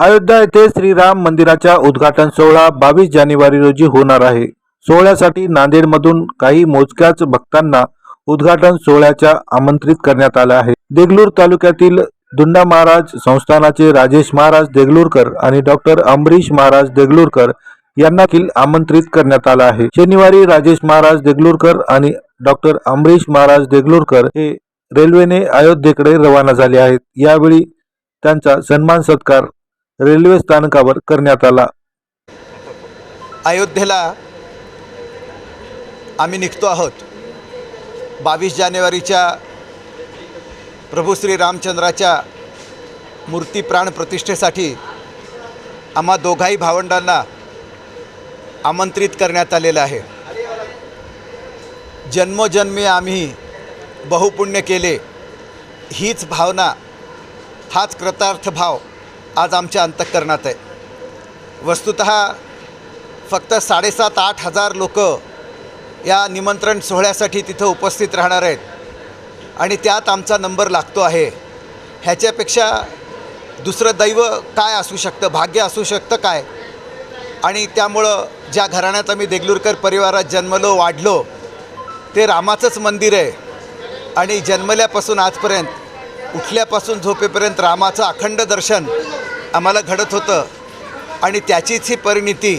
अयोध्या येथे श्रीराम मंदिराच्या उद्घाटन सोहळा बावीस जानेवारी रोजी होणार आहे. सोहळ्यासाठी नांदेडमधून काही मोजक्याच भक्तांना उद्घाटन सोहळ्याच्या आमंत्रित करण्यात आलं आहे. देगलूर तालुक्यातील दुंडा महाराज संस्थानाचे राजेश महाराज देगलूरकर आणि डॉक्टर अंबरीश महाराज देगलूरकर यांना देखील आमंत्रित करण्यात आलं आहे. शनिवारी राजेश महाराज देगलूरकर आणि डॉक्टर अंबरीश महाराज देगलूरकर हे रेल्वेने अयोध्येकडे रवाना झाले आहेत. यावेळी त्यांचा सन्मान सत्कार रेल्वे स्थानकावर करण्यात आला. अयोध्येला आम्ही निघतो आहोत. बावीस जानेवारीच्या प्रभू श्री रामचंद्राच्या मूर्ती प्राण प्रतिष्ठेसाठी आम्हा दोघाही भावंडांना आमंत्रित करण्यात आलेलं आहे. जन्मोजन्मी आम्ही बहुपुण्य केले. हीच भावना हाच कृतार्थ भाव आज आमच्या अंतःकरणात आहे. वस्तुत फक्त साडेसात आठ हजार लोक या निमंत्रण सोहळ्यासाठी तिथं उपस्थित राहणार आहेत. आणि त्यात आमचा नंबर लागतो आहे. ह्याच्यापेक्षा दुसरं दैव काय असू शकतं? भाग्य असू शकतं काय? आणि त्यामुळं ज्या घराण्यात आम्ही देगलूरकर परिवारात जन्मलो वाढलो ते रामाचंच मंदिर आहे. आणि जन्मल्यापासून आजपर्यंत उठल्यापासून झोपेपर्यंत रामाचं अखंड दर्शन आम्हाला घडत होतं. आणि त्याचीच ही परिणिती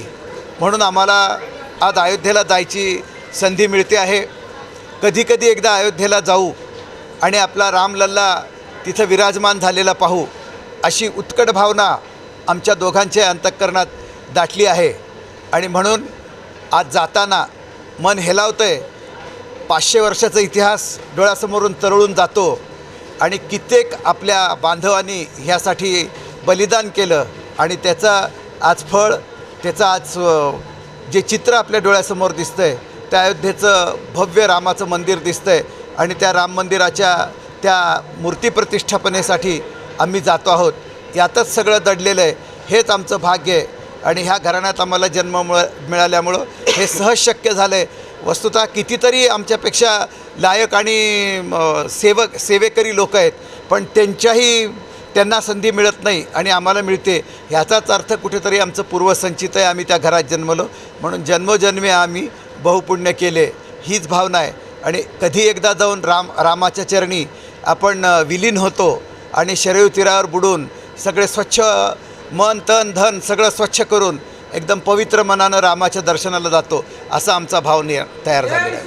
म्हणून आम्हाला आज अयोध्येला जायची संधी मिळते आहे. कधीकधी एकदा अयोध्येला जाऊ आणि आपला रामलल्ला तिथं विराजमान झालेला पाहू अशी उत्कट भावना आमच्या दोघांच्या अंतःकरणात दाटली आहे. आणि म्हणून आज जाताना मन हेलावतं आहे पाचशे वर्षाचा इतिहास डोळ्यासमोरून तरळून जातो. आणि कित्येक आपल्या बांधवांनी ह्यासाठी बलिदान केलं आणि त्याचा आज फळ त्याचं आज जे चित्र आपल्या डोळ्यासमोर दिसतं आहे त्या अयोध्येचं भव्य रामाचं मंदिर दिसतं आहे आणि त्या राम मंदिराच्या त्या मूर्ती प्रतिष्ठापनेसाठी आम्ही जातो आहोत. यातच सगळं दडलेलं आहे. हेच आमचं भाग्य आहे. आणि ह्या घराण्यात आम्हाला जन्म मिळाल्यामुळं हे सहज शक्य झालं आहे वस्तुतः कितीतरी आमच्यापेक्षा लायक आणि सेवक सेवेकरी लोक आहेत. पण त्यांच्याही त्यांना संधी मिळत नाही आणि आम्हाला मिळते. ह्याचाच अर्थ कुठेतरी आमचं पूर्वसंचित आहे. आम्ही त्या घरात जन्मलो. म्हणून जन्मोजन्मी आम्ही बहुपुण्य केले. हीच भावना आहे. आणि कधी एकदा जाऊन राम रामाच्या चरणी आपण विलीन होतो आणि शरीर तीरावर बुडून सगळे स्वच्छ मन तन धन सगळं स्वच्छ करून एकदम पवित्र मनानं रामाच्या दर्शनाला जातो असा आमचा भाव नि तयार झालेला आहे.